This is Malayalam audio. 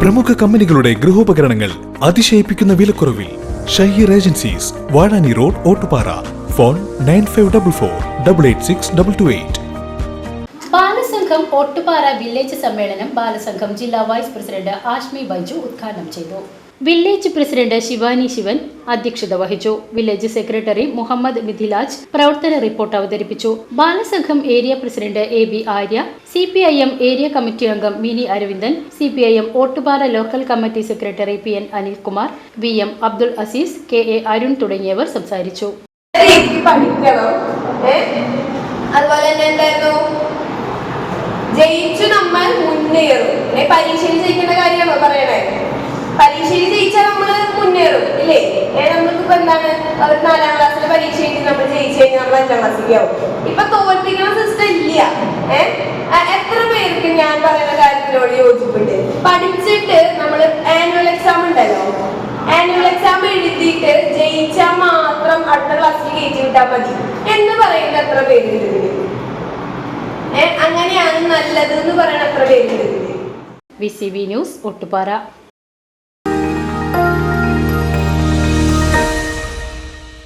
പ്രമുഖ കമ്പനികളുടെ ഗൃഹോപകരണങ്ങൾ അതിശയിപ്പിക്കുന്ന വിലക്കുറവിൽ Shaheer agencies Vazhani road Ottupara. Phone nine five double four double eight six double two eight. Balasangham Ottupara village സമ്മേളനം ബാലസംഘം ജില്ലാ വൈസ് പ്രസിഡന്റ് ആഷ്മി ബൈജു ഉദ്ഘാടനം ചെയ്തു. വില്ലേജ് പ്രസിഡന്റ് ശിവാനി ശിവൻ അധ്യക്ഷത വഹിച്ചു. വില്ലേജ് സെക്രട്ടറി മുഹമ്മദ് മിഥിലാജ് പ്രവർത്തന റിപ്പോർട്ട് അവതരിപ്പിച്ചു. Balasangham area president A B Arya C P I M area committee അംഗം Mini Aravindan C P I M Ottupara local committee secretary P N Anilkumar V M Abdul Azeez K A Arun തുടങ്ങിയവർ സംസാരിച്ചു. ജയിച്ചു നമ്മൾ മുന്നേറും. പരീക്ഷയിൽ ജയിക്കുന്ന കാര്യമാണോ പറയണേ പരീക്ഷയിൽ ജയിച്ചാൽ നമ്മൾ മുന്നേറും ഇല്ലേ ഏ നമ്മൾക്ക് ഇപ്പൊ എന്താണ്? നാലാം ക്ലാസ്സിലെ പരീക്ഷ എഴുതി നമ്മൾ ജയിച്ചു കഴിഞ്ഞാൽ നമ്മൾ അഞ്ചാം ക്ലാസ്സിലേക്ക് ആവും. ഇപ്പൊ തോൽപ്പിക്കുന്ന സിസ്റ്റം ഇല്ല. ഏഹ് എത്ര പേർക്ക് ഞാൻ പറയുന്ന കാര്യത്തിനോട് യോജിപ്പുണ്ട്? പഠിച്ചിട്ട് നമ്മൾ ആനുവൽ എക്സാം ഉണ്ടല്ലോ. ആനുവൽ എക്സാം എഴുതിയിട്ട് ജയിച്ചാൽ മാത്രം അടുത്ത ക്ലാസ്സിൽ കയറ്റി വിട്ടാൽ മതി. എന്ന് പറയുന്ന എത്ര പേരുണ്ട് ഏഹ് അങ്ങനെയാണ് നല്ലത് എന്ന് പറയുന്ന എത്ര പേരുണ്ട്? V C B news Ottupara.